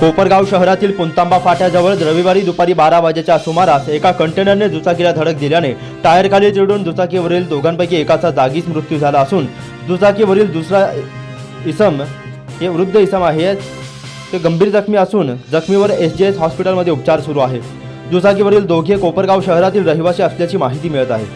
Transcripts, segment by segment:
कोपरगाव शहरातील पुंतांबा फाट्याजवळ रविवारी दुपारी बारा वाजेच्या सुमारास एका कंटेनरने दुचाकीला धडक दिल्याने टायर खाली चिरडून दुचाकीवरील दोघांपैकी एकाचा जागीच मृत्यू झाला असून दुचाकीवरील दुसरा इसम हे वृद्ध इसम आहे. ते गंभीर जखमी असून जखमीवर एस जी एस हॉस्पिटलमध्ये उपचार सुरू आहे. दुचाकीवरील दोघे कोपरगाव शहरातील रहिवासी असल्याची माहिती मिळत आहे.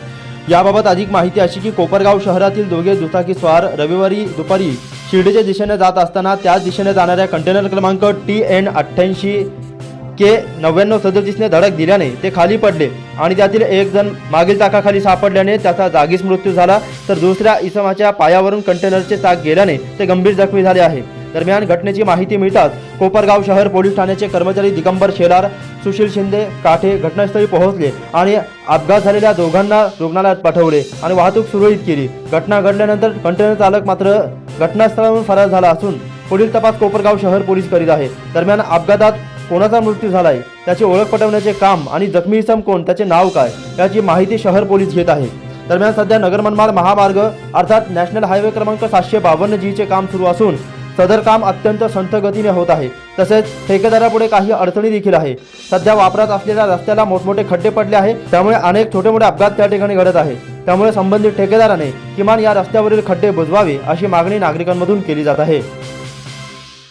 याबाबत अधिक माहिती अशी की कोपरगाव शहरातील दोघे दुचाकी स्वार रविवारी दुपारी शिर्डीच्या दिशेने जात असताना त्याच दिशेने जाणाऱ्या कंटेनर क्रमांक टी एन अठ्ठ्याऐंशी के नव्याण्णव सदतीसने धडक दिल्याने ते खाली पडले आणि त्यातील एक जण मागील चाकाखाली सापडल्याने त्याचा जागीच मृत्यू झाला. तर दुसऱ्या इसमाच्या पायावरून कंटेनरचे चाक गेल्याने ते गंभीर जखमी झाले आहे. दरम्यान घटनेची माहिती मिळताच कोपरगाव शहर पोलीस ठाण्याचे कर्मचारी दिगंबर शेलार सुशील शिंदे काठे घटनास्थळी पोहोचले आणि अपघात झालेल्या दोघांना रुग्णालयात पाठवले आणि वाहतूक सुरळीत केली. घटना घडल्यानंतर कंटेनर चालक मात्र घटनास्थळावरून फरार झाला असून पुढील तपास कोपरगाव शहर पोलीस करीत आहे. दरम्यान अपघातात कोणाचा मृत्यू झालाय त्याची ओळख पटवण्याचे काम आणि जखमी इसम कोण त्याचे नाव काय याची माहिती शहर पोलीस घेत आहे. दरम्यान सध्या नगर मनमाड महामार्ग अर्थात नॅशनल हायवे क्रमांक सातशे बावन्न जीचे काम सुरू असून सदर काम अत्यंत संथ गतीने होत आहे. तसेच ठेकेदारापुढे काही अडचणी देखील आहे. सध्या वापरात असलेल्या रस्त्याला मोठमोठे खड्डे पडले आहे त्यामुळे अनेक छोटे मोठे अपघात त्या ठिकाणी घडत आहे त्यामुळे संबंधित ठेकेदाराने किमान या रस्त्यावरील खड्डे बुजवावे अशी मागणी नागरिकांमधून केली जात आहे.